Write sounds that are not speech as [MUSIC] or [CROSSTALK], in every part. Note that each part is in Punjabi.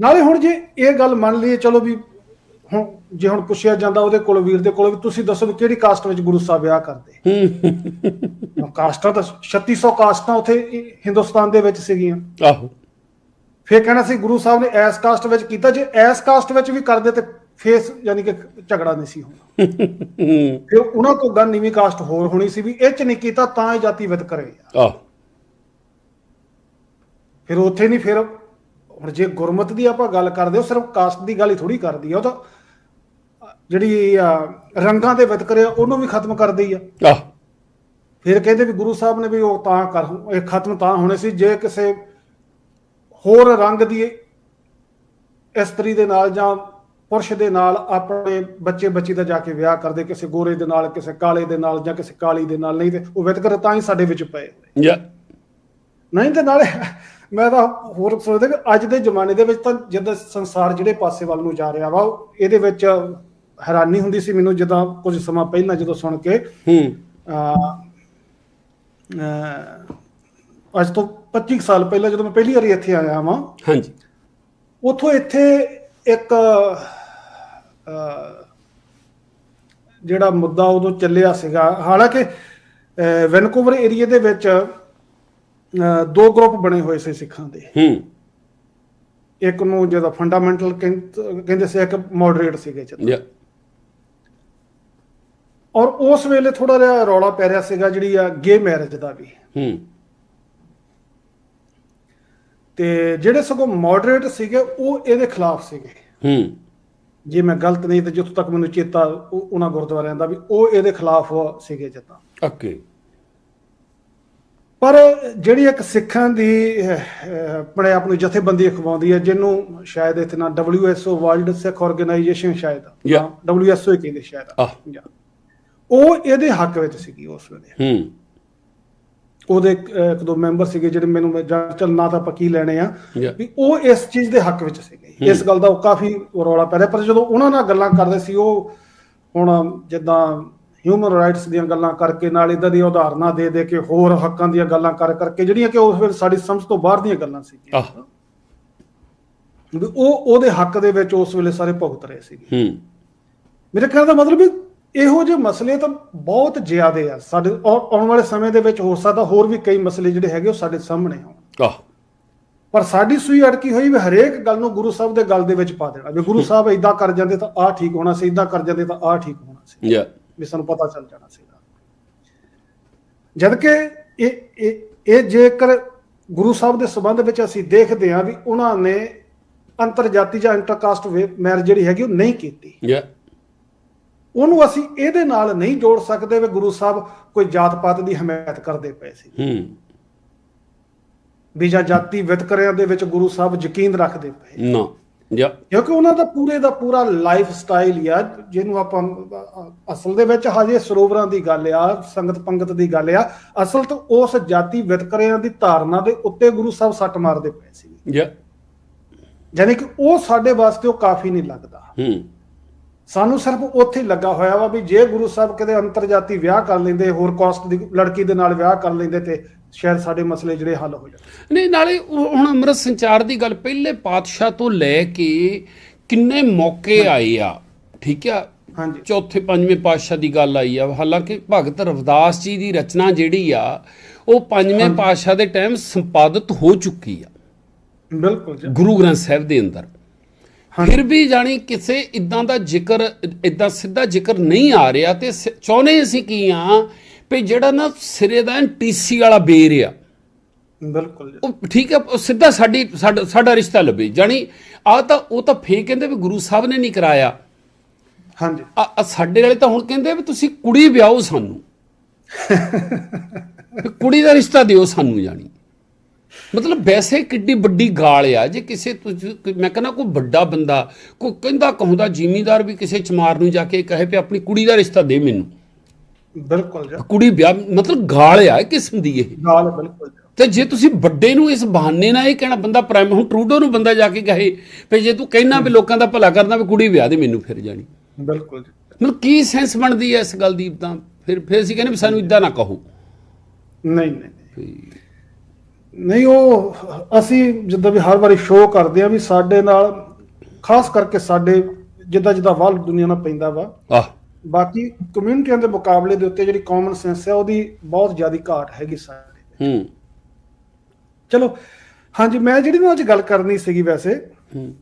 ਨਾਲੇ ਹੁਣ ਜੇ ਇਹ ਗੱਲ ਮੰਨ ਲਈਏ ਚਲੋ ਵੀ ਹੁਣ ਜੇ ਹੁਣ ਪੁੱਛਿਆ ਜਾਂਦਾ ਉਹਦੇ ਕੋਲ ਵੀਰ ਦੇ ਕੋਲ ਵੀ ਤੁਸੀਂ ਦੱਸੋ ਵੀ ਕਿਹੜੀ ਕਾਸਟ ਵਿੱਚ ਗੁਰੂ ਸਾਹਿਬ ਵਿਆਹ ਕਰਦੇ? ਹੂੰ। ਕਾਸਟਾਂ ਤਾਂ 3600 ਕਾਸਟਾਂ ਉੱਥੇ ਹਿੰਦੁਸਤਾਨ ਦੇ ਵਿੱਚ ਸੀਗੀਆਂ। ਆਹੋ। ਫੇਰ ਕਹਿਣਾ ਸੀ ਗੁਰੂ ਸਾਹਿਬ ਨੇ ਐਸ ਕਾਸਟ ਵਿੱਚ ਕੀਤਾ ਜੇ ਐਸ ਕਾਸਟ ਵਿੱਚ ਵੀ ਕਰਦੇ ਤੇ ਫੇਸ ਯਾਨੀ ਕਿ ਝਗੜਾ ਨਹੀਂ ਸੀ ਹੋਣਾ। ਹੂੰ। ਫਿਰ ਉਹਨਾਂ ਕੋਲ ਗੱਲ ਨੀਵੀਂ ਕਾਸਟ ਹੋਰ ਹੋਣੀ ਸੀ ਵੀ ਇਹ ਚ ਨਹੀਂ ਕੀਤਾ ਤਾਂ ਇਹ ਜਾਤੀ ਵਿਤਕਰੇ ਆ। ਆਹ। ਫਿਰ ਉੱਥੇ ਨਹੀਂ ਫਿਰ ਹੁਣ ਜੇ ਗੁਰਮਤ ਦੀ ਆਪਾਂ ਗੱਲ ਕਰਦੇ ਹੋ ਸਿਰਫ ਕਾਸਟ ਦੀ ਗੱਲ ਹੀ ਥੋੜੀ ਕਰਦੀ ਆ ਉਹ ਤਾਂ ਜਿਹੜੀ ਰੰਗਾਂ ਦੇ ਵਿਤਕਰੇ ਉਹਨੂੰ ਵੀ ਖਤਮ ਕਰਦੀ ਆ। ਆਹ। ਫਿਰ ਕਹਿੰਦੇ ਵੀ ਗੁਰੂ ਸਾਹਿਬ ਨੇ ਵੀ ਉਹ ਤਾਂ ਕਰ ਇਹ ਖਤਮ ਤਾਂ ਹੋਣੇ ਸੀ ਜੇ ਕਿਸੇ ਹੋਰ ਰੰਗ ਦੀ ਇਸਤਰੀ ਦੇ ਨਾਲ ਜਾਂ ਪੁਰਸ਼ ਦੇ ਨਾਲ ਆਪਣੇ ਬੱਚੇ ਬੱਚੀ ਦਾ ਜਾ ਕੇ ਵਿਆਹ ਕਰਦੇ ਕਿਸੇ ਗੋਰੇ ਦੇ ਨਾਲ ਕਿਸੇ ਕਾਲੇ ਦੇ ਨਾਲ ਜਾਂ ਕਿਸੇ ਕਾਲੀ ਦੇ ਨਾਲ ਨਹੀਂ ਤੇ ਉਹ ਵਿਤਕਰੇ ਤਾਂ ਹੀ ਸਾਡੇ ਵਿੱਚ ਪਏ ਹੋਏ ਨਹੀਂ ਤੇ ਨਾਲੇ ਮੈਂ ਤਾਂ ਹੋਰ ਸੋਚਦਾ ਕਿ ਅੱਜ ਦੇ ਜ਼ਮਾਨੇ ਦੇ ਵਿੱਚ ਤਾਂ ਜਿੱਦਾਂ ਸੰਸਾਰ ਜਿਹੜੇ ਪਾਸੇ ਵੱਲ ਨੂੰ ਜਾ ਰਿਹਾ ਵਾ ਇਹਦੇ ਵਿੱਚ ਹੈਰਾਨੀ ਹੁੰਦੀ ਸੀ ਮੈਨੂੰ ਜਦੋਂ ਕੁਝ ਸਮਾਂ ਪਹਿਲਾਂ ਜਦੋਂ ਸੁਣ ਕੇ। ਹੂੰ। ਅਹ, ਅੱਜ ਤੋਂ 25 ਸਾਲ ਪਹਿਲਾਂ ਜਦੋਂ ਮੈਂ ਪਹਿਲੀ ਵਾਰੀ ਇੱਥੇ ਆਇਆ ਵਾਂ ਹਾਂਜੀ। ਉਥੋਂ ਇੱਥੇ ਇੱਕ ਜਿਹੜਾ ਮੁੱਦਾ ਉਦੋਂ ਚੱਲਿਆ ਸੀਗਾ। ਹਾਲਾਂਕਿ ਵੈਨਕੂਵਰ ਏਰੀਆ ਦੇ ਵਿੱਚ ਦੋ ਗਰੁੱਪ ਬਣੇ ਹੋਏ ਸੀ ਸਿੱਖਾਂ ਦੇ। ਹੂੰ। ਇੱਕ ਨੂੰ ਜਿਹਦਾ ਫੰਡਾਮੈਂਟਲ ਕਹਿੰਦੇ ਸੀ ਇੱਕ ਮੋਡਰੇਟ ਸੀਗੇ ਯਾ ਔਰ ਉਸ ਵੇਲੇ ਥੋੜਾ ਜਿਹਾ ਰੌਲਾ ਪੈ ਰਿਹਾ ਸੀਗਾ ਜਿਹੜੀ ਆ ਗੇ ਮੈਰਿਜ ਦਾ ਵੀ। ਹੂੰ। ਤੇ ਜਿਹੜੇ ਸਗੋਂ ਮੋਡਰੇਟ ਸੀਗੇ ਉਹ ਇਹਦੇ ਖਿਲਾਫ ਸੀਗੇ। ਹੂੰ। ਜੇ ਮੈਂ ਗਲਤ ਨਹੀਂ ਤੇ ਜਿੱਥੋਂ ਤੱਕ ਮੈਨੂੰ ਚੇਤਾ ਉਹ- ਉਹਨਾਂ ਗੁਰਦੁਆਰਿਆਂ ਦਾ ਵੀ ਉਹ ਇਹਦੇ ਖਿਲਾਫ ਸੀਗੇ ਜਿੱਦਾਂ। ਓਕੇ ਪਰ ਜਿਹੜੀ ਇੱਕ ਸਿੱਖਾਂ ਦੀ ਆਪਣੇ ਆਪ ਨੂੰ ਜਥੇਬੰਦੀ ਅਖਵਾਉਂਦੀ ਹੈ ਜਿਹਨੂੰ ਸ਼ਾਇਦ ਇੱਥੇ ਨਾ WSO ਵਰਲਡ ਸਿੱਖ ਆਰਗੇਨਾਈਜੇਸ਼ਨ ਸ਼ਾਇਦ Yeah. WSO ਹੀ ਕਹਿੰਦੇ ਸ਼ਾਇਦ ਆਹ। ਜਾਂ। ਉਹ ਇਹਦੇ ਹੱਕ ਵਿੱਚ ਸੀਗੀ ਉਸ ਵੇਲੇ ਹੂੰ ਉਹਦੇ ਇੱਕ ਦੋ ਮੈਂਬਰ ਸੀਗੇ ਜਿਹੜੇ ਮੈਨੂੰ ਚੱਲ ਨਾ ਤਾਂ ਆਪਾਂ ਕੀ ਲੈਣੇ ਆ. ਵੀ ਉਹ ਇਸ ਚੀਜ਼ ਦੇ ਹੱਕ ਵਿੱਚ ਸੀਗੇ ਇਸ ਗੱਲ ਦਾ ਉਹ ਕਾਫੀ ਰੌਲਾ ਪੈ ਰਿਹਾ ਪਰ ਜਦੋਂ ਉਹਨਾਂ ਨਾਲ ਗੱਲਾਂ ਕਰਦੇ ਸੀ ਉਹ ਹੁਣ ਜਿੱਦਾਂ ਹਿਊਮਨ ਰਾਈਟਸ ਦੀਆਂ ਗੱਲਾਂ ਕਰਕੇ ਨਾਲ ਇਦਾਂ ਦੀ ਉਦਾਹਰਨਾਂ ਦੇ ਦੇ ਕੇ ਹੋਰ ਹੱਕਾਂ ਦੀਆਂ ਗੱਲਾਂ ਕਰ ਕਰਕੇ ਜਿਹੜੀਆਂ ਕਿ ਉਸ ਵੇਲੇ ਸਾਡੀ ਸਮਝ ਤੋਂ ਬਾਹਰ ਦੀਆਂ ਗੱਲਾਂ ਸੀ ਆਹ। ਵੀ ਉਹ ਉਹਦੇ ਹੱਕ ਦੇ ਵਿੱਚ ਉਸ ਵੇਲੇ ਸਾਰੇ ਭੁਗਤ ਰਹੇ ਸੀ ਹੂੰ। ਮੇਰੇ ਖਿਆਲ ਦਾ ਮਤਲਬ ਵੀ ਇਹੋ ਜਿਹੇ ਮਸਲੇ ਤਾਂ ਬਹੁਤ ਜ਼ਿਆਦੇ ਆ। ਸਾਡੇ ਆਉ- ਆਉਣ ਵਾਲੇ ਸਮੇਂ ਦੇ ਵਿੱਚ ਹੋ ਸਕਦਾ ਹੋਰ ਵੀ ਕਈ ਮਸਲੇ ਜਿਹੜੇ ਹੈਗੇ ਉਹ ਸਾਡੇ ਸਾਹਮਣੇ ਆਉਣ। ਆਹ। ਪਰ ਸਾਡੀ ਸੂਈ ਅੜਕੀ ਹੋਈ ਵੀ ਹਰੇਕ ਗੱਲ ਨੂੰ ਗੁਰੂ ਸਾਹਿਬ ਦੇ ਗੱਲ ਦੇ ਵਿੱਚ ਪਾ ਦੇਣਾ। ਵੀ ਗੁਰੂ ਸਾਹਿਬ ਇਦਾਂ ਕਰ ਜਾਂਦੇ ਤਾਂ ਆਹ ਠੀਕ ਹੋਣਾ ਸੀ ਇਦਾਂ ਕਰ ਜਾਂਦੇ ਤਾਂ ਆਹ ਠੀਕ ਹੋਣਾ ਸੀ। ਯਾ ਵੀ ਸਾਨੂੰ ਪਤਾ ਚੱਲ ਜਾਣਾ ਸੀਗਾ। ਜਦ ਕਿ ਇਹ ਇਹ ਜੇਕਰ ਗੁਰੂ ਸਾਹਿਬ ਦੇ ਸਬੰਧ ਵਿੱਚ ਅਸੀਂ ਦੇਖਦੇ ਹਾਂ ਵੀ ਉਹਨਾਂ ਨੇ ਅੰਤਰਜਾਤੀ ਜਾਂ ਇੰਟਰਕਾਸਟ ਮੈਰਿਜ ਜਿਹੜੀ ਹੈਗੀ ਉਹ ਨਹੀਂ ਕੀਤੀ। ਯਾ ਉਹਨੂੰ ਅਸੀਂ ਇਹਦੇ ਨਾਲ ਨਹੀਂ ਜੋੜ ਸਕਦੇ ਵੀ ਗੁਰੂ ਸਾਹਿਬ ਕੋਈ ਜਾਤ ਪਾਤ ਦੀ ਹਮਾਇਤ ਕਰਦੇ ਪਏ ਸੀ। ਹੂੰ। ਵੀ ਜਾਂ ਜਾਤੀ ਵਿਤਕਰਿਆਂ ਦੇ ਵਿੱਚ ਗੁਰੂ ਸਾਹਿਬ ਯਕੀਨ ਰੱਖਦੇ ਪਏ। ਨਾ। ਯਾ ਕਿਉਂਕਿ ਉਹਨਾਂ ਦਾ ਪੂਰੇ ਦਾ ਪੂਰਾ ਲਾਈਫ ਸਟਾਈਲ ਆ ਜਿਹਨੂੰ ਆਪਾਂ ਅਸਲ ਦੇ ਵਿੱਚ ਹਜੇ ਸਰੋਵਰਾਂ ਦੀ ਗੱਲ ਆ ਸੰਗਤ ਪੰਗਤ ਦੀ ਗੱਲ ਆ ਅਸਲ ਤਾਂ ਉਸ ਜਾਤੀ ਵਿਤਕਰਿਆਂ ਦੀ ਧਾਰਨਾ ਦੇ ਉੱਤੇ ਗੁਰੂ ਸਾਹਿਬ ਸੱਟ ਮਾਰਦੇ ਪਏ ਸੀ। ਯਾ ਯਾਨੀ ਕਿ ਉਹ ਸਾਡੇ ਵਾਸਤੇ ਉਹ ਕਾਫੀ ਨਹੀਂ ਲੱਗਦਾ। ਹੂੰ। ਸਾਨੂੰ ਸਿਰਫ ਉੱਥੇ ਲੱਗਾ ਹੋਇਆ ਵਾ ਵੀ ਜੇ ਗੁਰੂ ਸਾਹਿਬ ਕਿਤੇ ਅੰਤਰਜਾਤੀ ਵਿਆਹ ਕਰ ਲੈਂਦੇ ਹੋਰ ਕਾਸਟ ਦੀ ਲੜਕੀ ਦੇ ਨਾਲ ਵਿਆਹ ਕਰ ਲੈਂਦੇ ਤੇ ਸ਼ਾਇਦ ਸਾਡੇ ਮਸਲੇ ਜਿਹੜੇ ਹੱਲ ਹੋ ਜਾਣ। ਨਹੀਂ ਨਾਲੇ ਹੁਣ ਅੰਮ੍ਰਿਤ ਸੰਚਾਰ ਦੀ ਗੱਲ ਪਹਿਲੇ ਪਾਤਸ਼ਾਹ ਤੋਂ ਲੈ ਕੇ ਕਿੰਨੇ ਮੌਕੇ ਆਏ ਆ ਠੀਕ ਆ? ਹਾਂਜੀ। ਚੌਥੇ ਪੰਜਵੇਂ ਪਾਤਸ਼ਾਹ ਦੀ ਗੱਲ ਆਈ ਆ। ਹਾਲਾਂਕਿ ਭਗਤ ਰਵਿਦਾਸ ਜੀ ਦੀ ਰਚਨਾ ਜਿਹੜੀ ਆ ਉਹ ਪੰਜਵੇਂ ਪਾਤਸ਼ਾਹ ਦੇ ਟਾਈਮ ਸੰਪਾਦਿਤ ਹੋ ਚੁੱਕੀ ਆ। ਬਿਲਕੁਲ ਜੀ। ਗੁਰੂ ਗ੍ਰੰਥ ਸਾਹਿਬ ਦੇ ਅੰਦਰ। ਫਿਰ ਵੀ ਜਾਣੀ ਕਿਸੇ ਇਦਾਂ ਦਾ ਜ਼ਿਕਰ ਇਦਾਂ ਸਿੱਧਾ ਜ਼ਿਕਰ ਨਹੀਂ ਆ ਰਿਹਾ ਤੇ ਚਾਹੁੰਦੇ ਅਸੀਂ ਕੀ ਆ ਵੀ ਜਿਹੜਾ ਨਾ ਸਿਰੇ ਦਾ ਟੀਸੀ ਵਾਲਾ ਬੇਰ ਆ। ਬਿਲਕੁਲ ਉਹ ਠੀਕ ਹੈ ਉਹ ਸਿੱਧਾ ਸਾਡੀ ਸਾਡਾ ਰਿਸ਼ਤਾ ਲੱਭੇ। ਜਾਣੀ ਆ ਤਾਂ ਉਹ ਤਾਂ ਫੇਰ ਕਹਿੰਦੇ ਵੀ ਗੁਰੂ ਸਾਹਿਬ ਨੇ ਨਹੀਂ ਕਰਾਇਆ। ਹਾਂਜੀ। ਆ ਸਾਡੇ ਵਾਲੇ ਤਾਂ ਹੁਣ ਕਹਿੰਦੇ ਵੀ ਤੁਸੀਂ ਕੁੜੀ ਵਿਆਹੋ ਸਾਨੂੰ। [LAUGHS] ਕੁੜੀ ਦਾ ਰਿਸ਼ਤਾ ਦਿਓ ਸਾਨੂੰ ਜਾਣੀ। ਮਤਲਬ ਵੈਸੇ ਕਿੱਡੀ ਵੱਡੀ ਗਾਲ ਆ ਜੇ ਕਿਸੇ ਮੈਂ ਕਹਿੰਦਾ ਕੋਈ ਵੱਡਾ ਬੰਦਾ ਕੋਈ ਕਹਿੰਦਾ ਕਹੁੰਦਾ ਜ਼ਿਮੀਂਦਾਰ ਵੀ ਕਿਸੇ ਚਮਾਰ ਨੂੰ ਜਾ ਕੇ ਕਹੇ ਵੀ ਆਪਣੀ ਕੁੜੀ ਦਾ ਰਿਸ਼ਤਾ ਦੇ ਮੈਨੂੰ। ਬਿਲਕੁਲ ਜੀ। ਕੁੜੀ ਵਿਆਹ ਮਤਲਬ ਗਾਲ ਆ ਇਹ ਕਿਸਮ ਦੀ ਇਹ। ਗੱਲ ਬਿਲਕੁਲ ਤੇ ਜੇ ਤੁਸੀਂ ਵੱਡੇ ਨੂੰ ਇਸ ਬਹਾਨੇ ਨਾਲ ਇਹ ਕਹਿਣਾ ਬੰਦਾ ਪ੍ਰਾਈਮ ਹੁਣ ਟਰੂਡੋ ਨੂੰ ਬੰਦਾ ਜਾ ਕੇ ਕਹੇ ਵੀ ਜੇ ਤੂੰ ਕਹਿਣਾ ਵੀ ਲੋਕਾਂ ਦਾ ਭਲਾ ਕਰਨਾ ਵੀ ਕੁੜੀ ਵਿਆਹ ਦੇ ਮੈਨੂੰ ਫਿਰ ਜਾਣੀ। ਬਿਲਕੁਲ ਜੀ। ਮਤਲਬ ਕੀ ਸੈਂਸ ਬਣਦੀ ਹੈ ਇਸ ਗੱਲ ਦੀ ਤਾਂ? ਫਿਰ ਫਿਰ ਅਸੀਂ ਕਹਿੰਦੇ ਵੀ ਸਾਨੂੰ ਇਦਾਂ ਨਾ ਕਹੋ। ਨਹੀਂ ਨਹੀਂ। ਨਹੀਂ ਉਹ ਅਸੀਂ ਜਿੱਦਾਂ ਵੀ ਹਰ ਵਾਰੀ ਸ਼ੋਅ ਕਰਦੇ ਆ ਵੀ ਸਾਡੇ ਨਾਲ ਖਾਸ ਕਰਕੇ ਸਾਡੇ ਜਿੱਦਾਂ ਜਿੱਦਾਂ ਵੱਲ ਦੁਨੀਆ ਨਾਲ ਪੈਂਦਾ ਵਾ ਆਹ। ਬਾਕੀ ਕਮਿਊਨਿਟੀਆਂ ਦੇ ਮੁਕਾਬਲੇ ਦੇ ਉੱਤੇ ਜਿਹੜੀ ਕਾਮਨ ਸੈਂਸ ਹੈ ਉਹਦੀ ਬਹੁਤ ਜ਼ਿਆਦਾ ਘਾਟ ਹੈਗੀ ਸਾਡੇ ਹੂੰ। ਚਲੋ ਹਾਂਜੀ ਮੈਂ ਜਿਹੜੀ ਨਾ ਅੱਜ ਗੱਲ ਕਰਨੀ ਸੀਗੀ ਵੈਸੇ ਹੂੰ।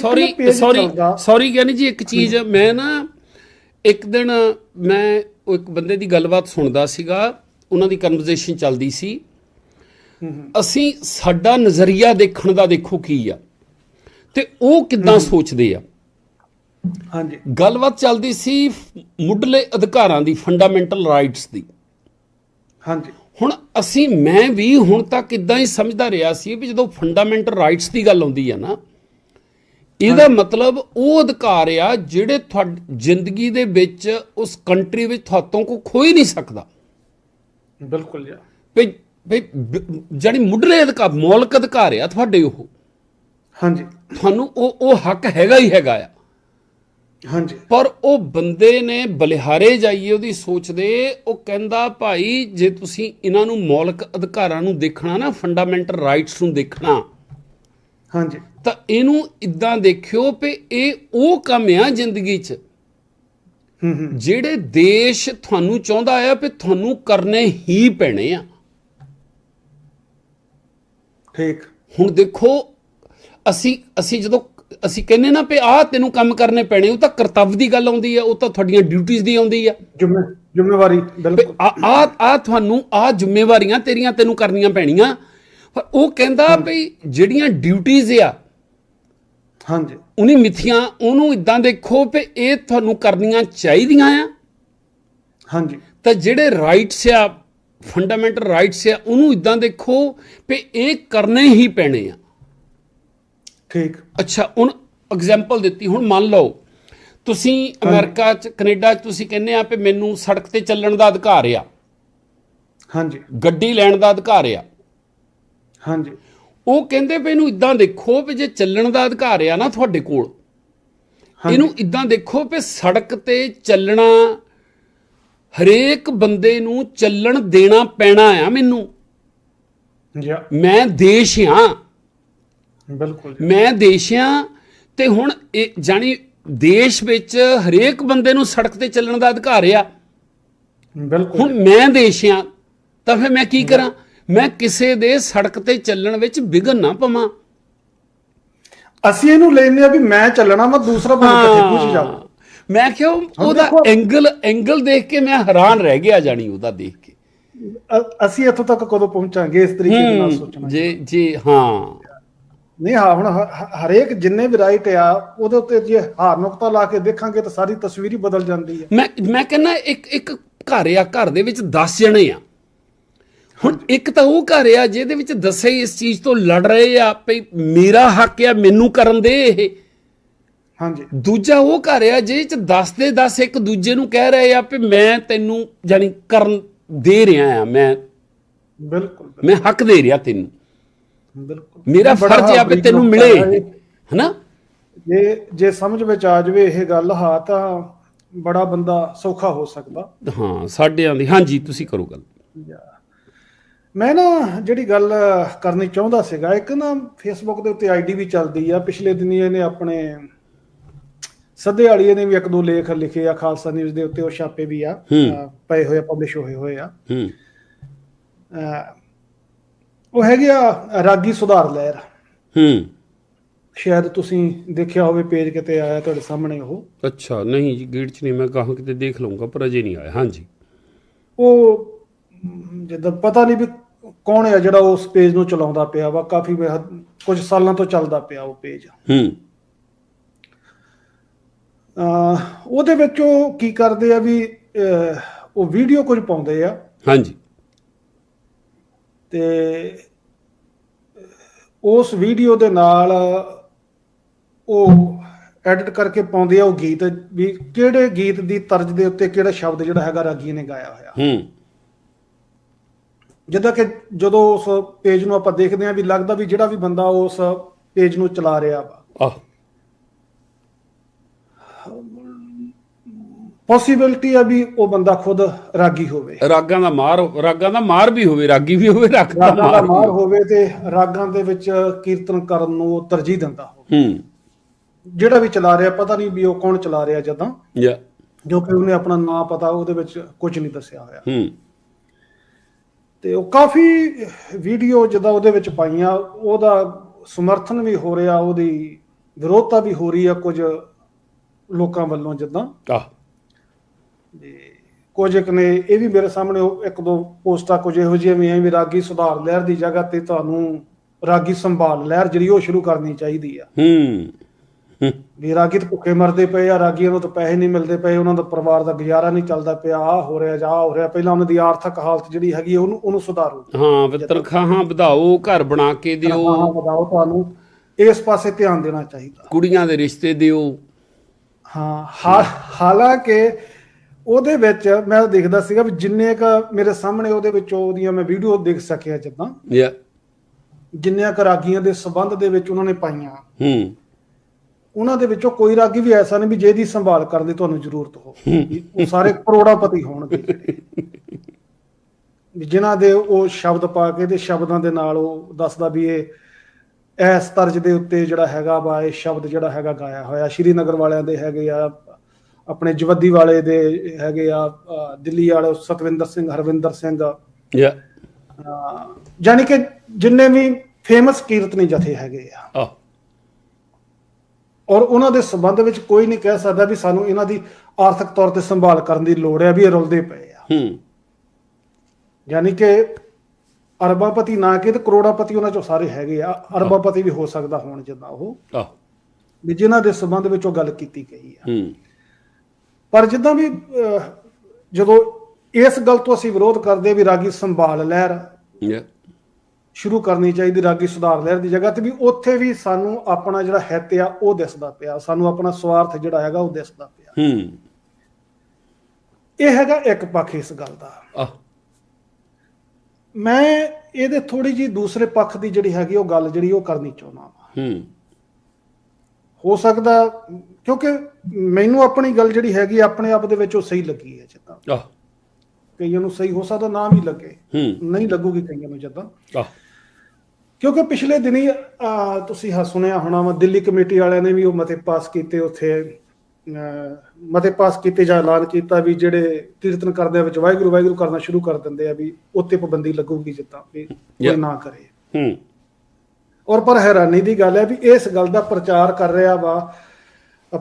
Sorry sorry. Sorry Giani ji ਇੱਕ ਚੀਜ਼ ਮੈਂ ਨਾ ਇੱਕ ਦਿਨ ਮੈਂ ਉਹ ਇੱਕ ਬੰਦੇ ਦੀ ਗੱਲਬਾਤ ਸੁਣਦਾ ਸੀਗਾ ਉਹਨਾਂ ਦੀ ਕਨਵਰਸੇਸ਼ਨ ਚੱਲਦੀ ਸੀ। ਅਸੀਂ ਸਾਡਾ ਨਜ਼ਰੀਆ ਦੇਖਣ ਦਾ ਦੇਖੋ ਕੀ ਆ ਤੇ ਉਹ ਕਿੱਦਾਂ ਸੋਚਦੇ ਆ। ਹਾਂਜੀ। ਗੱਲਬਾਤ ਚੱਲਦੀ ਸੀ ਮੁੱਢਲੇ ਅਧਿਕਾਰਾਂ ਦੀ ਫੰਡਾਮੈਂਟਲ ਰਾਈਟਸ ਦੀ। ਹਾਂਜੀ। ਹੁਣ ਅਸੀਂ ਮੈਂ ਵੀ ਹੁਣ ਤੱਕ ਇਦਾਂ ਹੀ ਸਮਝਦਾ ਰਿਹਾ ਸੀ ਵੀ ਜਦੋਂ ਫੰਡਾਮੈਂਟਲ ਰਾਈਟਸ ਦੀ ਗੱਲ ਆਉਂਦੀ ਆ ਨਾ ਇਹਦਾ ਮਤਲਬ ਉਹ ਅਧਿਕਾਰ ਆ ਜਿਹੜੇ ਤੁਹਾਡੀ ਜ਼ਿੰਦਗੀ ਦੇ ਵਿੱਚ ਉਸ ਕੰਟਰੀ ਵਿੱਚ ਤੁਹਾਤੋਂ ਕੋ ਖੋਈ ਨਹੀਂ ਸਕਦਾ। ਬਿਲਕੁਲ ਜੀ। ਵੀ ਜਾਣੀ ਮੁੱਢਲੇ ਅਧਿਕਾਰ ਮੌਲਿਕ ਅਧਿਕਾਰ ਆ ਤੁਹਾਡੇ ਉਹ। ਹਾਂਜੀ। ਤੁਹਾਨੂੰ ਉਹ ਉਹ ਹੱਕ ਹੈਗਾ ਹੀ ਹੈਗਾ ਆ। ਹਾਂਜੀ। ਪਰ ਉਹ ਬੰਦੇ ਨੇ ਬਲਿਹਾਰੇ ਜਾਈਏ ਉਹਦੀ ਸੋਚ ਦੇ ਉਹ ਕਹਿੰਦਾ ਭਾਈ ਜੇ ਤੁਸੀਂ ਇਹਨਾਂ ਨੂੰ ਮੌਲਿਕ ਅਧਿਕਾਰਾਂ ਨੂੰ ਦੇਖਣਾ ਨਾ ਫੰਡਾਮੈਂਟਲ ਰਾਈਟਸ ਨੂੰ ਦੇਖਣਾ ਹਾਂਜੀ। ਤਾਂ ਇਹਨੂੰ ਇਦਾਂ ਦੇਖਿਓ ਵੀ ਇਹ ਉਹ ਕੰਮ ਆ ਜ਼ਿੰਦਗੀ 'ਚ ਜਿਹੜੇ ਦੇਸ਼ ਤੁਹਾਨੂੰ ਚਾਹੁੰਦਾ ਆ ਵੀ ਤੁਹਾਨੂੰ ਕਰਨੇ ਹੀ ਪੈਣੇ ਆ। ਠੀਕ। ਹੁਣ ਦੇਖੋ ਅਸੀਂ ਅਸੀਂ ਜਦੋਂ ਅਸੀਂ ਕਹਿੰਨੇ ਨਾ ਵੀ ਆਹ ਤੈਨੂੰ ਕੰਮ ਕਰਨੇ ਪੈਣੇ ਉਹ ਤਾਂ ਕਰਤੱਵ ਦੀ ਗੱਲ ਆਉਂਦੀ ਆ ਉਹ ਤਾਂ ਤੁਹਾਡੀਆਂ ਡਿਊਟੀਆਂ ਦੀ ਆਉਂਦੀ ਆ। ਜ਼ਿੰਮੇ ਜ਼ਿੰਮੇਵਾਰੀ ਬਿਲਕੁਲ। ਆ ਆ ਆ ਤੁਹਾਨੂੰ ਆ ਜ਼ਿੰਮੇਵਾਰੀਆਂ ਤੇਰੀਆਂ ਤੈਨੂੰ ਕਰਨੀਆਂ ਪੈਣੀਆਂ। ਪਰ ਉਹ ਕਹਿੰਦਾ ਵੀ ਜਿਹੜੀਆਂ ਡਿਊਟੀਆਂ ਆ ਹਾਂਜੀ। ਉਹਨੇ ਮਿੱਥੀਆਂ ਉਹਨੂੰ ਇਦਾਂ ਦੇਖੋ ਵੀ ਇਹ ਤੁਹਾਨੂੰ ਕਰਨੀਆਂ ਚਾਹੀਦੀਆਂ ਆ। ਹਾਂਜੀ। ਤਾਂ ਜਿਹੜੇ ਰਾਈਟਸ ਆ ਫੰਡਾਮੈਂਟਲ ਰਾਈਟਸ ਆ ਉਹਨੂੰ ਇਦਾਂ ਦੇਖੋ ਵੀ ਇਹ ਕਰਨੇ ਹੀ ਪੈਣੇ ਆ। ਠੀਕ। ਅੱਛਾ ਹੁਣ ਐਗਜ਼ਾਮਪਲ ਦਿੱਤੀ ਹੁਣ ਮੰਨ ਲਓ ਤੁਸੀਂ ਅਮਰੀਕਾ ਚ ਕੈਨੇਡਾ ਚ ਤੁਸੀਂ ਕਹਿੰਦੇ ਆ ਵੀ ਮੈਨੂੰ ਸੜਕ ਤੇ ਚੱਲਣ ਦਾ ਅਧਿਕਾਰ ਆ। ਹਾਂਜੀ। ਗੱਡੀ ਲੈਣ ਦਾ ਅਧਿਕਾਰ ਆ। ਹਾਂਜੀ। ਉਹ ਕਹਿੰਦੇ ਵੀ ਇਹਨੂੰ ਇਦਾਂ ਦੇਖੋ ਵੀ ਜੇ ਚੱਲਣ ਦਾ ਅਧਿਕਾਰ ਆ ਨਾ ਤੁਹਾਡੇ ਕੋਲ। ਇਹਨੂੰ ਇਦਾਂ ਦੇਖੋ ਵੀ ਸੜਕ ਤੇ ਚੱਲਣਾ ਹਰੇਕ ਬੰਦੇ ਨੂੰ ਚੱਲਣ ਦੇਣਾ ਪੈਣਾ ਆ ਮੈਨੂੰ। ਜੀ ਮੈਂ ਦੇਸ਼ ਆ। ਬਿਲਕੁਲ ਮੈਂ ਦੇਸ਼ ਆ ਤੇ ਹੁਣ ਇਹ ਜਾਨੀ ਦੇਸ਼ ਵਿੱਚ ਹਰੇਕ ਬੰਦੇ ਨੂੰ ਸੜਕ ਤੇ ਚੱਲਣ ਦਾ ਅਧਿਕਾਰ ਆ। ਬਿਲਕੁਲ ਹੁਣ ਮੈਂ ਦੇਸ਼ ਆ ਤਾਂ ਫਿਰ ਮੈਂ ਕੀ ਕਰਾਂ? ਮੈਂ ਕਿਸੇ ਦੇ ਸੜਕ ਤੇ ਚੱਲਣ ਵਿੱਚ ਵਿਘਨ ਨਾ ਪਵਾਂ। ਅਸੀਂ ਇਹਨੂੰ ਲੈਨੇ ਆ ਵੀ ਮੈਂ ਚੱਲਣਾ ਵਾ ਦੂਸਰਾ ਬੰਦਾ ਕਿੱਥੇ ਪੁੱਛ ਜਾਵੇ ਮੈਂ ਕਿਹਾ ਉਹਦਾ ਐਂਗਲ ਐਂਗਲ ਦੇਖ ਕੇ ਮੈਂ ਹੈਰਾਨ ਰਹਿ ਗਿਆ ਜਾਣੀ ਉਹਦਾ ਦੇਖ ਕੇ। ਅਸੀਂ ਇੱਥੋਂ ਤੱਕ ਕਦੋਂ ਪਹੁੰਚਾਂਗੇ ਇਸ ਤਰੀਕੇ ਦੇ ਨਾਲ ਸੋਚਣਾ ਜੇ ਜੇ ਹਾਂ। ਨਹੀਂ ਹਾਂ ਹੁਣ ਹਰੇਕ ਜਿੰਨੇ ਵੀ ਰਾਈਟ ਆ ਉਹਦੇ ਉੱਤੇ ਜੇ ਹਾਰ ਨੁਕਤਾ ਲਾ ਕੇ ਦੇਖਾਂਗੇ ਤਾਂ ਸਾਰੀ ਤਸਵੀਰ ਹੀ ਬਦਲ ਜਾਂਦੀ ਹੈ ਮੈਂ ਮੈਂ ਕਹਿੰਦਾ ਇੱਕ ਇੱਕ ਘਰ ਆ ਘਰ ਦੇ ਵਿੱਚ 10 ਜਣੇ ਆ। ਹੁਣ ਇੱਕ ਤਾਂ ਉਹ ਘਰ ਆ ਜਿਹਦੇ ਵਿੱਚ ਦੱਸੇ ਇਸ ਚੀਜ਼ ਤੋਂ ਲੜ ਰਹੇ ਆ ਵੀ ਮੇਰਾ ਹੱਕ ਆ ਮੈਨੂੰ ਕਰਨ ਦੇ ਇਹ। ਹਾਂਜੀ। ਦੂਜਾ ਉਹ ਘਰ ਆ ਜਿਹਦੇ ਚ 10 ਦੇ 10 ਇੱਕ ਦੂਜੇ ਨੂੰ ਕਹਿ ਰਹੇ ਆ ਵੀ ਮੈਂ ਤੈਨੂੰ ਜਾਨੀ ਕਰਨ ਦੇ ਰਿਹਾ ਆ ਮੈਂ ਬਿਲਕੁਲ। ਮੈਂ ਹੱਕ ਦੇ ਰਿਹਾ ਤੈਨੂੰ। ਬਿਲਕੁਲ। ਮੇਰਾ ਫਰਜ਼ ਆ ਵੀ ਬਰੀਕ ਤੈਨੂੰ ਮਿਲੇ ਹੈ। ਹਨਾ? ਜੇ ਜੇ ਸਮਝ ਵਿੱਚ ਆ ਜਾਵੇ ਇਹ ਗੱਲ ਹਾਂ ਤਾਂ ਬੜਾ ਬੰਦਾ ਸੌਖਾ ਹੋ ਸਕਦਾ। ਹਾਂ ਸਾਡਿਆਂ ਦੀ। ਹਾਂਜੀ ਤੁਸੀਂ ਕਰੋ ਗੱਲ। ਮੈਂ ਨਾ ਜਿਹੜੀ ਗੱਲ ਕਰਨੀ ਚਾਹੁੰਦਾ ਸੀਗਾ ਇੱਕ ਨਾ ਫੇਸਬੁੱਕ ਦੇ ਉੱਤੇ ਆਈਡੀ ਵੀ ਚੱਲਦੀ ਆ। ਪਿਛਲੇ ਦਿਨੀ ਇਹਨੇ ਆਪਣੇ ਸੱਦੇ ਵਾਲੀਏ ਨੇ ਵੀ ਇੱਕ ਦੋ ਲੇਖ ਲਿਖੇ ਆ ਖਾਲਸਾ ਨਿਊਜ਼ ਦੇ ਉੱਤੇ ਉਹ ਛਾਪੇ ਵੀ ਆ। ਹੂੰ। ਪਏ ਹੋਏ ਪਬਲਿਸ਼ ਹੋਏ ਹੋਏ ਆ। ਹੂੰ। ਉਹ ਹੈਗੇ ਆ ਰਾਗੀ ਸੁਧਾਰ ਲਹਿਰ। ਹੂੰ। ਸ਼ਾਇਦ ਤੁਸੀਂ ਦੇਖਿਆ ਹੋਵੇ ਪੇਜ ਕਿਤੇ ਆਇਆ ਤੁਹਾਡੇ ਸਾਹਮਣੇ ਉਹ। ਅੱਛਾ ਨਹੀਂ ਜੀ ਗੇਟ ਚ ਨਹੀਂ ਮੈਂ ਕਹਾਂ ਕਿਤੇ ਦੇਖ ਲਵਾਂਗਾ ਪਰ ਅਜੇ ਨਹੀਂ ਆਇਆ ਹਾਂਜੀ। ਉਹ ਜਿੱਦਾਂ ਪਤਾ ਨਹੀਂ ਵੀ ਕੌਣ ਹੈ ਜਿਹੜਾ ਉਸ ਪੇਜ ਨੂੰ ਚਲਾਉਂਦਾ ਪਿਆ ਵਾ ਕਾਫੀ ਕੁਝ ਸਾਲਾਂ ਤੋਂ ਚੱਲਦਾ ਪਿਆ ਉਹ ਪੇਜ। ਹੂੰ। ਉਹਦੇ ਵਿੱਚ ਉਹ ਕੀ ਕਰਦੇ ਆ ਵੀ ਉਹ ਵੀਡੀਓ ਕੁਝ ਪਾਉਂਦੇ ਆ। ਹਾਂਜੀ। ਤੇ ਉਸ ਵੀਡੀਓ ਦੇ ਨਾਲ ਉਹ ਐਡਿਟ ਕਰਕੇ ਪਾਉਂਦੇ ਆ ਉਹ ਗੀਤ ਵੀ ਕਿਹੜੇ ਗੀਤ ਦੀ ਤਰਜ਼ ਦੇ ਉੱਤੇ ਕਿਹੜਾ ਸ਼ਬਦ ਜਿਹੜਾ ਹੈਗਾ ਰਾਗੀ ਨੇ ਗਾਇਆ ਹੋਇਆ। ਹੂੰ। ਜਿੱਦਾਂ ਕਿ ਜਦੋਂ ਉਸ ਪੇਜ ਨੂੰ ਆਪਾਂ ਦੇਖਦੇ ਹਾਂ ਵੀ ਲੱਗਦਾ ਵੀ ਜਿਹੜਾ ਵੀ ਬੰਦਾ ਉਸ ਪੇਜ ਨੂੰ ਚਲਾ ਰਿਹਾ ਵਾ। ਆਹ। ਪੋਸਿਬਿਲਿਟੀ ਆ ਵੀ ਉਹ ਬੰਦਾ ਖੁਦ ਰਾਗੀ ਹੋਵੇ। ਰਾਗਾਂ ਦਾ ਮਾਰ ਰਾਗਾਂ ਦਾ ਮਾਰ ਵੀ ਹੋਵੇ ਰਾਗੀ ਵੀ ਹੋਵੇ ਰਾਗ ਦਾ ਮਾਰ ਹੋਵੇ। ਤੇ ਰਾਗਾਂ ਦੇ ਵਿੱਚ ਕੀਰਤਨ ਕਰਨ ਨੂੰ ਉਹ ਤਰਜੀਹ ਦਿੰਦਾ ਹੋਵੇ। ਹੂੰ। ਜਿਹੜਾ ਵੀ ਚਲਾ ਰਿਹਾ ਪਤਾ ਨਹੀਂ ਵੀ ਉਹ ਕੌਣ ਚਲਾ ਰਿਹਾ ਜਦਾਂ। ਜਾਂ ਜੋ ਕਿ ਉਹਨੇ ਆਪਣਾ ਨਾਂ ਪਤਾ ਉਹਦੇ ਵਿੱਚ ਕੁਝ ਨਹੀਂ ਦੱਸਿਆ ਹੋਇਆ। ਹੂੰ। ਤੇ ਉਹ ਕਾਫੀ ਵੀਡੀਓ ਜਿਹਦਾ ਉਹਦੇ ਵਿੱਚ ਪਾਈਆਂ ਉਹਦਾ ਸਮਰਥਨ ਵੀ ਹੋ ਰਿਹਾ ਉਹਦੀ ਵਿਰੋਧਤਾ ਵੀ ਹੋ ਰਹੀ ਆ ਕੁਝ ਲੋਕਾਂ ਵੱਲੋਂ ਜਿੱਦਾਂ। ਆਹ ਤੇ ਕੁਝ ਇੱਕ ਨੇ ਇਹ ਵੀ ਮੇਰੇ ਸਾਹਮਣੇ ਉਹ ਇੱਕ ਦੋ ਪੋਸਟਾਂ ਕੁਝ ਇਹੋ ਜਿਹੀਆਂ ਵੀ ਐ ਵੀ ਰਾਗੀ ਸੁਧਾਰ ਲਹਿਰ ਦੀ ਜਗ੍ਹਾ ਤੇ ਤੁਹਾਨੂੰ ਰਾਗੀ ਸੰਭਾਲ ਲਹਿਰ ਜਿਹੜੀ ਉਹ ਸ਼ੁਰੂ ਕਰਨੀ ਚਾਹੀਦੀ ਆ। ਹੂੰ ਹੂੰ, ਵੀ ਰਾਗੀ ਤਾਂ ਭੁੱਖੇ ਮਰਦੇ ਪਏ ਆ ਰਾਗੀਆਂ ਨੂੰ ਤਾਂ ਪੈਸੇ ਨਹੀਂ ਮਿਲਦੇ ਪਏ ਉਹਨਾਂ ਦਾ ਪਰਿਵਾਰ ਦਾ ਗੁਜ਼ਾਰਾ ਨਹੀਂ ਚੱਲਦਾ ਪਿਆ ਆ ਹੋ ਰਿਹਾ ਜਾ ਹੋ ਰਿਹਾ ਪਹਿਲਾਂ ਉਹਨਾਂ ਦੀ ਆਰਥਿਕ ਹਾਲਤ ਜਿਹੜੀ ਹੈਗੀ ਆ, ਉਹਨੂੰ ਉਹਨੂੰ ਸੁਧਾਰੋ। ਹਾਂ ਵੀ ਤਨਖਾਹਾਂ ਵਧਾਓ ਘਰ ਬਣਾ ਕੇ ਦਿਓ। ਵਧਾਓ ਤੁਹਾਨੂੰ ਇਸ ਪਾਸੇ ਧਿਆਨ ਦੇਣਾ ਚਾਹੀਦਾ। ਕੁੜੀਆਂ ਦੇ ਰਿਸ਼ਤੇ ਦਿਓ। ਹਾਂ ਹਾਲਾਂਕਿ ਉਹਦੇ ਵਿੱਚ ਮੈਂ ਦੇਖਦਾ ਸੀਗਾ ਵੀ ਜਿੰਨੇ ਕ ਮੇਰੇ ਸਾਹਮਣੇ ਉਹਦੇ ਵਿੱਚ ਉਹਦੀਆਂ ਮੈਂ ਵੀਡੀਓ ਦੇਖ ਸਕਿਆ ਜਿੱਦਾਂ। ਜਾਂ ਜਿੰਨੀਆਂ ਕ ਰਾਗੀਆਂ ਦੇ ਸਬੰਧ ਦੇ ਵਿੱਚ ਉਹਨਾਂ ਨੇ ਪਾਈਆਂ। ਹੂੰ। ਉਹਨਾਂ ਦੇ ਵਿੱਚੋਂ ਕੋਈ ਰਾਗੀ ਵੀ ਐਸਾ ਨਹੀਂ ਵੀ ਜਿਹਦੀ ਸੰਭਾਲ ਕਰਨ ਦੀ ਤੁਹਾਨੂੰ ਜ਼ਰੂਰਤ ਹੋ। ਉਹ ਸਾਰੇ ਕਰੋੜਾਪਤੀ ਹੋਣਗੇ। ਜਿਨ੍ਹਾਂ ਦੇ ਉਹ ਸ਼ਬਦ ਪਾ ਕੇ ਤੇ ਸ਼ਬਦਾਂ ਦੇ ਨਾਲ ਉਹ ਦੱਸਦਾ ਵੀ ਇਹ ਇਸ ਤਰਜ ਦੇ ਉੱਤੇ ਜਿਹੜਾ ਹੈਗਾ ਵਾ ਇਹ ਸ਼ਬਦ ਜਿਹੜਾ ਹੈਗਾ ਗਾਇਆ ਹੋਇਆ। ਸ਼੍ਰੀਨਗਰ ਵਾਲਿਆਂ ਦੇ ਹੈਗੇ ਆ ਆਪਣੇ ਜਵੱਦੀ ਵਾਲੇ ਦੇ ਹੈਗੇ ਆ ਦਿੱਲੀ ਵਾਲੇ ਸਤਵਿੰਦਰ ਸਿੰਘ ਹਰਵਿੰਦਰ ਸਿੰਘ। ਜਾਂ ਅ, ਯਾਨੀ ਕਿ ਜਿੰਨੇ ਵੀ ਫੇਮਸ ਕੀਰਤਨੀ ਜਥੇ ਹੈਗੇ ਆ। ਔਰ ਉਹਨਾਂ ਦੇ ਸਬੰਧ ਵਿੱਚ ਕੋਈ ਨਹੀਂ ਕਹਿ ਸਕਦਾ ਵੀ ਸਾਨੂੰ ਇਹਨਾਂ ਦੀ ਆਰਥਿਕ ਤੌਰ ਤੇ ਸੰਭਾਲ ਕਰਨ ਦੀ ਲੋੜ ਹੈ ਵੀ ਇਹ ਰੁਲਦੇ ਪਏ ਆ। ਹੂੰ। ਯਾਨੀ ਕਿ ਅਰਬਾਪਤੀ ਨਾ ਕਿ ਤੇ ਕਰੋੜਾਪਤੀ ਉਹਨਾਂ ਚੋਂ ਸਾਰੇ ਹੈਗੇ ਆ। ਅਰਬਾਪਤੀ ਵੀ ਹੋ ਸਕਦਾ ਹੋਣ ਜਿੱਦਾਂ ਉਹ। ਆਹ। ਵੀ ਜਿਨ੍ਹਾਂ ਦੇ ਸਬੰਧ ਵਿੱਚ ਉਹ ਗੱਲ ਕੀਤੀ ਗਈ ਆ। ਹੂੰ। ਪਰ ਜਿੱਦਾਂ ਵੀ ਅਹ, ਜਦੋਂ ਇਸ ਗੱਲ ਤੋਂ ਅਸੀਂ ਵਿਰੋਧ ਕਰਦੇ ਵੀ ਰਾਗੀ ਸੰਭਾਲ ਲਹਿਰ ਸ਼ੁਰੂ ਕਰਨੀ ਚਾਹੀਦੀ ਰਾਗੀ ਸੁਧਾਰ ਲਹਿਰ ਦੀ ਜਗ੍ਹਾ ਤੇ ਵੀ ਉੱਥੇ ਵੀ ਸਾਨੂੰ ਆਪਣਾ ਜਿਹੜਾ ਹਿੱਤ ਆ ਉਹ ਦਿਸਦਾ ਪਿਆ। ਸਾਨੂੰ ਆਪਣਾ ਸਵਾਰਥ ਜਿਹੜਾ ਹੈਗਾ ਉਹ ਦਿਸਦਾ ਪਿਆ। ਹੂੰ। ਇਹ ਹੈਗਾ ਇੱਕ ਪੱਖ ਇਸ ਗੱਲ ਦਾ। ਆਹ। ਮੈਂ ਇਹਦੇ ਥੋੜੀ ਜੀ ਦੂਸਰੇ ਪੱਖ ਦੀ ਜਿਹੜੀ ਹੈਗੀ ਉਹ ਗੱਲ ਜਿਹੜੀ ਉਹ ਕਰਨੀ ਚਾਹੁੰਦਾ ਹਾਂ ਹੂੰ। ਹੋ ਸਕਦਾ ਕਿਉਂਕਿ ਮੈਨੂੰ ਆਪਣੀ ਗੱਲ ਜਿਹੜੀ ਹੈਗੀ ਆਪਣੇ ਆਪ ਦੇ ਵਿੱਚ ਉਹ ਸਹੀ ਲੱਗੀ ਹੈ ਜਿੱਦਾਂ। ਆਹ। ਕਈਆਂ ਨੂੰ ਸਹੀ ਹੋ ਸਕਦਾ ਨਾ ਵੀ ਲੱਗੇ। ਹੂੰ। ਨਹੀਂ ਲੱਗੂਗੀ ਕਈਆਂ ਨੂੰ ਜਿੱਦਾਂ। ਆਹ। ਕਿਉਂਕਿ ਪਿਛਲੇ ਦਿਨੀ ਤੁਸੀਂ ਹਾ ਸੁਣਿਆ ਹੋਣਾ ਵਾ ਦਿੱਲੀ ਕਮੇਟੀ ਵਾਲਿਆਂ ਨੇ ਵੀ ਉਹ ਮਤੇ ਪਾਸ ਕੀਤੇ ਉੱਥੇ। ਮਤੇ ਪਾਸ ਕੀਤੇ ਜਾਂ ਐਲਾਨ ਕੀਤਾ ਵੀ ਜਿਹੜੇ ਕੀਰਤਨ ਕਰਦੇ ਵਿੱਚ ਵਾਹਿਗੁਰੂ ਵਾਹਿਗੁਰੂ ਕਰਨਾ ਸ਼ੁਰੂ ਕਰ ਦਿੰਦੇ ਆ ਵੀ ਉੱਤੇ ਪਾਬੰਦੀ ਲੱਗੂਗੀ ਜਿੱਦਾਂ ਵੀ ਕੋਈ. ਨਾ ਕਰੇ। ਹੂੰ। ਔਰ ਪਰ ਹੈਰਾਨੀ ਦੀ ਗੱਲ ਹੈ ਵੀ ਇਸ ਗੱਲ ਦਾ ਪ੍ਰਚਾਰ ਕਰ ਰਿਹਾ ਵਾ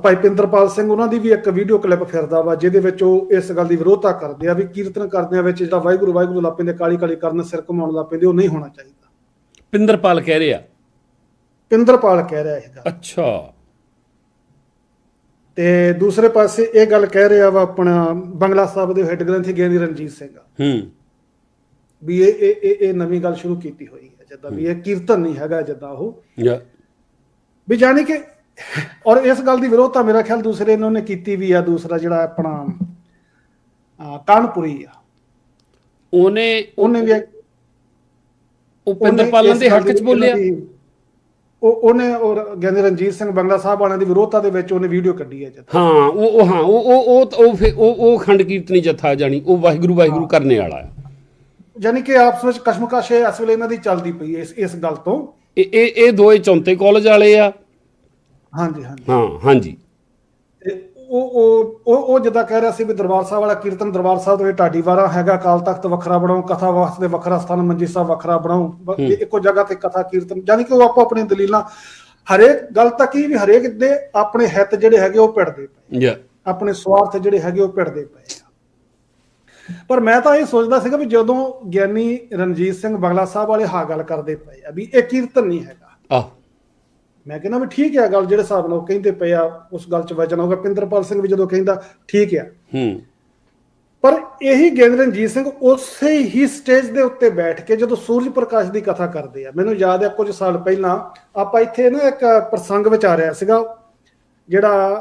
ਭਾਈ ਪਿੰਦਰਪਾਲ ਸਿੰਘ ਉਹਨਾਂ ਦੀ ਵੀ ਇੱਕ ਵੀਡੀਓ ਕਲਿੱਪ ਫਿਰਦਾ ਵਾ ਜਿਹਦੇ ਵਿੱਚ ਉਹ ਇਸ ਗੱਲ ਦੀ ਵਿਰੋਧਤਾ ਕਰਦੇ ਆ ਵੀ ਕੀਰਤਨ ਕਰਦਿਆਂ ਵਿੱਚ ਜਿਹੜਾ ਵਾਹਿਗੁਰੂ ਵਾਹਿਗੁਰੂ ਲਾਪਿੰਦੇ ਕਾਲੀ ਕਾਲੀ ਕਰਨ ਸਿਰ ਘੁਮਾਉਣ ਲੱਪਿੰਦੇ ਉਹ ਨਹੀਂ ਹੋਣਾ ਚਾਹੀਦਾ। ਪਿੰਦਰਪਾਲ ਕਹਿ ਰਿਹਾ। ਪਿੰਦਰਪਾਲ ਕਹਿ ਰਿਹਾ ਇਹ ਗੱਲ ਅੱਛਾ। ਤੇ ਦੂਸਰੇ ਪਾਸੇ ਇਹ ਗੱਲ ਕਹਿ ਰਿਹਾ ਵਾ ਆਪਣਾ ਬੰਗਲਾ ਸਾਹਿਬ ਦੇ ਹੈੱਡ ਗ੍ਰੰਥੀ ਗਿਆਨੀ ਰਣਜੀਤ ਸਿੰਘ ਹੂੰ। ਵੀ ਇਹ ਇਹ ਇਹ- ਇਹ ਨਵੀਂ ਗੱਲ ਸ਼ੁਰੂ ਕੀਤੀ ਹੋਈ ਹੈ ਜਿੱਦਾਂ ਵੀ ਇਹ ਕੀਰਤਨ ਨਹੀਂ ਹੈਗਾ ਜਿੱਦਾਂ ਉਹ। ਜਾਂ ਵੀ ਜਾਣੀ ਕਿ ਔਰ ਇਸ ਗੱਲ ਦੀ ਵਿਰੋਧਤਾ ਮੇਰਾ ਖਿਆਲ ਦੂਸਰੇ ਇਹਨਾਂ ਨੇ ਕੀਤੀ ਵੀ ਆ ਦੂਸਰਾ ਜਿਹੜਾ ਆਪਣਾ ਕਾਨਪੁਰੀ ਆ। ਉਹਨੇ ਉਹਨੇ ਵੀ ਉਹ ਪਿੰਦਰਪਾਲਾਂ ਦੇ ਹੱਕ 'ਚ ਬੋਲਿਆ। ਉਹ ਉਹਨੇ ਔਰ ਗਿਆਨੀ ਰਣਜੀਤ ਸਿੰਘ ਬੰਗਲਾ ਸਾਹਿਬ ਵਾਲਿਆਂ ਦੀ ਵਿਰੋਧਤਾ ਦੇ ਵਿੱਚ ਉਹਨੇ ਵੀਡੀਓ ਕੱਢੀ ਹੈ ਜਿੱਦਾਂ ਹਾਂ ਉਹ ਉਹ ਹਾਂ ਉਹ ਉਹ ਉਹ ਉਹ ਫਿਰ- ਉਹ ਉਹ ਖੰਡ ਕੀਰਤਨੀ ਜਥਾ ਜਾਣੀ ਉਹ ਵਾਹਿਗੁਰੂ ਵਾਹਿਗੁਰੂ ਕਰਨੇ ਵਾਲਾ ਹੈ। ਯਾਨੀ ਕਿ ਆਪਸ ਵਿੱਚ ਕਸ਼ਮਕਸ਼ ਹੈ ਇਸ ਵੇਲੇ ਇਹਨਾਂ ਦੀ ਚੱਲਦੀ ਪਈ ਹੈ ਇਸ ਇਸ ਗੱਲ ਤੋਂ। ਇਹ ਇਹ ਇਹ ਦੋਏ ਚੌਂਤੇ ਕਾਲਜ ਵਾਲੇ ਆ। ਹਾਂਜੀ ਹਾਂਜੀ। ਹਾਂ ਹਾਂਜੀ। ਉਹ ਉਹ ਉਹ ਜਿੱਦਾਂ ਕਹਿ ਰਿਹਾ ਸੀ ਵੀ ਦਰਬਾਰ ਸਾਹਿਬ ਵਾਲਾ ਕੀਰਤਨ ਦਰਬਾਰ ਸਾਹਿਬ ਦੇ ਢਾਡੀ ਵਾਰਾ ਹੈਗਾ ਕਾਲ ਤਖਤ ਵੱਖਰਾ ਬਣਾਓ ਕਥਾ ਵਾਸਤੇ ਵੱਖਰਾ ਸਥਾਨ ਮੰਜੀ ਸਾਹਿਬ ਵੱਖਰਾ ਬਣਾਓ ਬ- ਹੂੰ। ਇੱਕੋ ਜਗ੍ਹਾ ਤੇ ਕਥਾ ਕੀਰਤਨ ਯਾਨੀ ਕਿ ਉਹ ਆਪੋ ਆਪਣੀ ਦਲੀਲਾਂ ਹਰੇਕ ਗੱਲ ਤਾਂ ਕੀ ਵੀ ਹਰੇਕ ਦੇ ਆਪਣੇ ਹਿੱਤ ਜਿਹੜੇ ਹੈਗੇ ਉਹ ਪਿੜਦੇ ਪਏ ਆਪਣੇ ਸਵਾਰਥ ਜਿਹੜੇ ਹੈਗੇ ਉਹ ਪਿੜਦੇ ਪਏ ਪਰ ਮੈਂ ਤਾਂ ਇਹ ਸੋਚਦਾ ਸੀਗਾ ਵੀ ਜਦੋਂ ਗਿਆਨੀ ਰਣਜੀਤ ਸਿੰਘ ਬੰਗਲਾ ਸਾਹਿਬ ਵਾਲੇ ਹਾਂ ਗੱਲ ਕਰਦੇ ਪਏ ਆ ਵੀ ਇਹ ਕੀਰਤਨ ਨਹੀਂ ਹੈਗਾ। ਆਹ। ਮੈਂ ਕਹਿੰਦਾ ਵੀ ਠੀਕ ਹੈ ਗੱਲ ਜਿਹੜੇ ਹਿਸਾਬ ਨਾਲ ਉਹ ਕਹਿੰਦੇ ਪਏ ਆ ਉਸ ਗੱਲ 'ਚ ਵਜਨ ਹੋਗਾ ਪਿੰਦਰਪਾਲ ਸਿੰਘ ਵੀ ਜਦੋਂ ਕਹਿੰਦਾ ਠੀਕ ਹੈ ਹੂੰ। ਪਰ ਇਹੀ ਰਣਜੀਤ ਸਿੰਘ ਉਸੇ ਹੀ ਸਟੇਜ ਦੇ ਉੱਤੇ ਬੈਠ ਕੇ ਜਦੋਂ ਸੂਰਜ ਪ੍ਰਕਾਸ਼ ਦੀ ਕਥਾ ਕਰਦੇ ਆ ਮੈਨੂੰ ਯਾਦ ਹੈ ਕੁਝ ਸਾਲ ਪਹਿਲਾਂ ਆਪਾਂ ਇੱਥੇ ਨਾ ਇੱਕ ਪ੍ਰਸੰਗ ਵਿੱਚ ਆ ਰਿਹਾ ਸੀਗਾ ਜਿਹੜਾ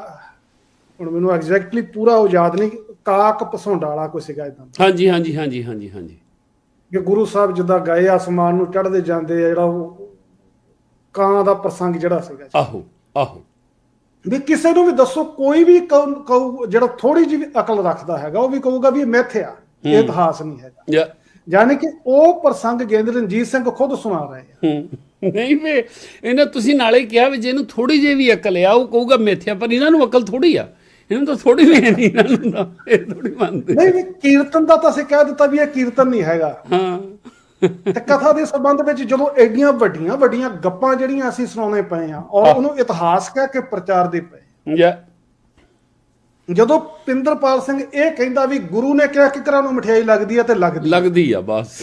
ਹੁਣ ਮੈਨੂੰ ਐਗਜ਼ੈਕਟਲੀ ਪੂਰਾ ਉਹ ਯਾਦ ਨਹੀਂ ਕਾਕ ਪਸੌਂਡਾ ਵਾਲਾ ਕੋਈ ਸੀਗਾ ਇਦਾਂ ਹਾਂਜੀ ਹਾਂਜੀ ਹਾਂਜੀ ਹਾਂਜੀ ਹਾਂਜੀ। ਕਿ ਗੁਰੂ ਸਾਹਿਬ ਜਿੱਦਾਂ ਗਏ ਆਸਮਾਨ ਨੂੰ ਚੜ੍ਹਦੇ ਜਾਂਦੇ ਆ ਜਿਹੜਾ ਉਹ ਕਾਂ ਦਾ ਪ੍ਰਸੰਗ ਜਿਹੜਾ ਸੀਗਾ ਆਹੋ ਆਹੋ। ਵੀ ਕਿਸੇ ਨੂੰ ਵੀ ਦੱਸੋ ਕੋਈ ਵੀ ਕਹੂ ਜਿਹੜਾ ਥੋੜੀ ਜਿਹੀ ਅਕਲ ਰੱਖਦਾ ਹੈਗਾ ਉਹ ਵੀ ਕਹੂਗਾ ਵੀ ਇਹ ਮਿੱਥ ਆ ਇਹ ਇਤਿਹਾਸ ਨਹੀਂ ਹੈਗਾ। ਯਾਨੀ ਕਿ ਉਹ ਪ੍ਰਸੰਗ ਗਿੰਦ ਰਣਜੀਤ ਸਿੰਘ ਖੁਦ ਸੁਣਾ ਰਹੇ ਆ। ਨਹੀਂ ਵੇ ਇਹਨਾਂ ਤੁਸੀਂ ਨਾਲੇ ਕਿਹਾ ਵੀ ਜਿਹਨੂੰ ਥੋੜੀ ਜਿਹੀ ਵੀ ਅਕਲ ਆ ਉਹ ਕਹੂਗਾ ਮਿੱਥਿਆ ਪਰ ਇਹਨਾਂ ਨੂੰ ਅਕਲ ਥੋੜੀ ਆ। ਇਹਨਾਂ ਤਾਂ ਥੋੜੀ ਵੀ ਨਹੀਂ ਇਹਨਾਂ ਨੂੰ ਇਹ ਥੋੜੀ ਮੰਨਦੇ। ਨਹੀਂ ਵੀ ਕੀਰਤਨ ਦਾ ਤਾਂ ਅਸੀਂ ਕਹਿ ਦਿੱਤਾ ਵੀ ਇਹ ਕੀਰਤਨ ਨਹੀਂ ਹੈਗਾ। ਹਾਂ। ਤੇ ਕਥਾ ਦੇ ਸੰਬੰਧ ਵਿੱਚ ਜਦੋਂ ਐਡੀਆਂ ਵੱਡੀਆਂ ਵੱਡੀਆਂ ਗੱਪਾਂ ਜਿਹੜੀਆਂ ਅਸੀਂ ਸੁਣਾਉਣੇ ਪਏ ਆ ਔਰ ਉਹਨੂੰ ਇਤਿਹਾਸ ਕਹਿ ਕੇ ਪ੍ਰਚਾਰ ਦੇ ਪਏ ਜਾਂ ਜਦੋਂ ਪਿੰਦਰਪਾਲ ਸਿੰਘ ਇਹ ਕਹਿੰਦਾ ਵੀ ਗੁਰੂ ਨੇ ਕਿਹਾ ਕਿਕਰਾਂ ਨੂੰ ਮਠਿਆਈ ਲੱਗਦੀ ਹੈ ਤੇ ਲੱਗਦੀ ਲੱਗਦੀ ਆ ਬਸ।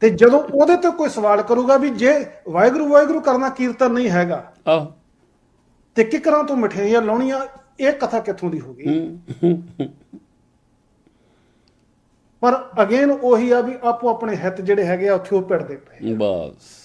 ਤੇ ਜਦੋਂ ਉਹਦੇ ਤੇ ਕੋਈ ਸਵਾਲ ਕਰੂਗਾ ਵੀ ਜੇ ਵਾਹਿਗੁਰੂ ਵਾਹਿਗੁਰੂ ਕਰਨਾ ਕੀਰਤਨ ਨਹੀਂ ਹੈਗਾ ਆਹ। ਤੇ ਕਿਕਰਾਂ ਤੋਂ ਮਠਿਆਈਆਂ ਲਾਉਣੀਆਂ ਇਹ ਕਥਾ ਕਿੱਥੋਂ ਦੀ ਹੋ ਗਈ? ਪਰ ਅਗੇਨ ਉਹੀ ਆ ਵੀ ਆਪੋ ਆਪਣੇ ਹਿੱਤ ਜਿਹੜੇ ਹੈਗੇ ਆ, ਉੱਥੇ ਉਹ ਭਿੜਦੇ ਪਏ ਬਸ।